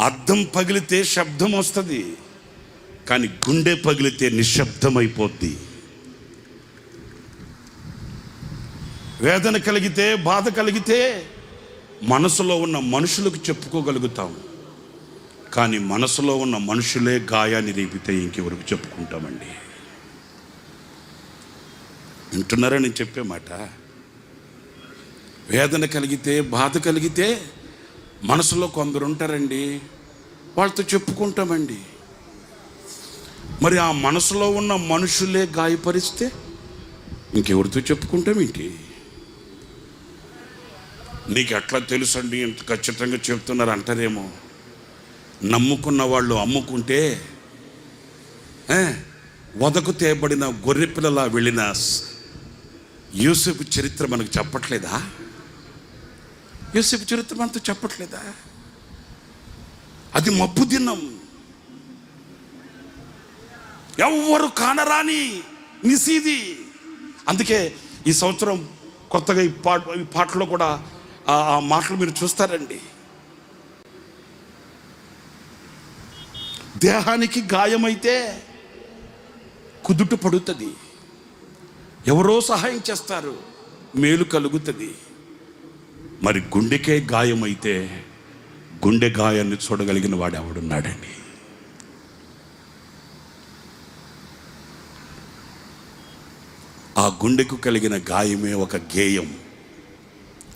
అర్థం పగిలితే శబ్దం వస్తుంది కానీ గుండె పగిలితే నిశ్శబ్దమైపోద్ది. వేదన కలిగితే బాధ కలిగితే మనసులో ఉన్న మనుషులకు చెప్పుకోగలుగుతాం. కానీ మనసులో ఉన్న మనుషులే గాయాన్ని రేపితే ఇంకెవరికి చెప్పుకుంటామండి? వింటున్నారా నేను చెప్పే మాట? వేదన కలిగితే బాధ కలిగితే మనసులో కొందరు ఉంటారండి వాళ్ళతో చెప్పుకుంటామండి. మరి ఆ మనసులో ఉన్న మనుషులే గాయపరిస్తే ఇంకెవరితో చెప్పుకుంటామేంటి? నీకు ఎట్లా తెలుసండి ఇంత ఖచ్చితంగా చెప్తున్నారు అంటారేమో నమ్ముకున్న వాళ్ళు అమ్ముకుంటే వదకు తేబడిన గొర్రెపిల్లలా వెళ్ళిన స్- యూసుఫ్ చరిత్ర మనకు చెప్పట్లేదా? యూసుఫ్ చరిత్ర మనతో చెప్పట్లేదా? అది మబ్బు దినం. ఎవ్వరు కానరాని నిసీది అందుకే ఈ సంవత్సరం కొత్తగా ఈ పాట ఈ పాటలో కూడా ఆ మాటలు మీరు చూస్తారండి. దేహానికి గాయమైతే కుదుట పడుతుంది. ఎవరో సహాయం చేస్తారు మేలు కలుగుతుంది. మరి గుండెకే గాయమైతే గుండె గాయాన్ని చూడగలిగిన వాడు ఎవడున్నాడండి? ఆ గుండెకు కలిగిన గాయమే ఒక గేయం.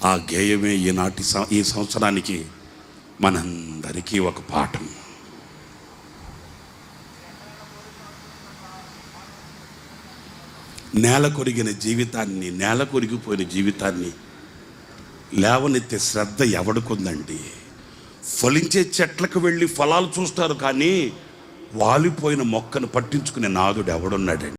ఆ గేయమే ఈనాటి ఈ సంవత్సరానికి మనందరికీ ఒక పాఠం. నేల కొరిగిన జీవితాన్ని నేల కొరిగిపోయిన జీవితాన్ని లేవనెత్తే శ్రద్ధ ఎవడుకుందండి? ఫలించే చెట్లకు వెళ్ళి ఫలాలు చూస్తారు కానీ వాలిపోయిన మొక్కను పట్టించుకునే నాదుడు ఎవడున్నాడండి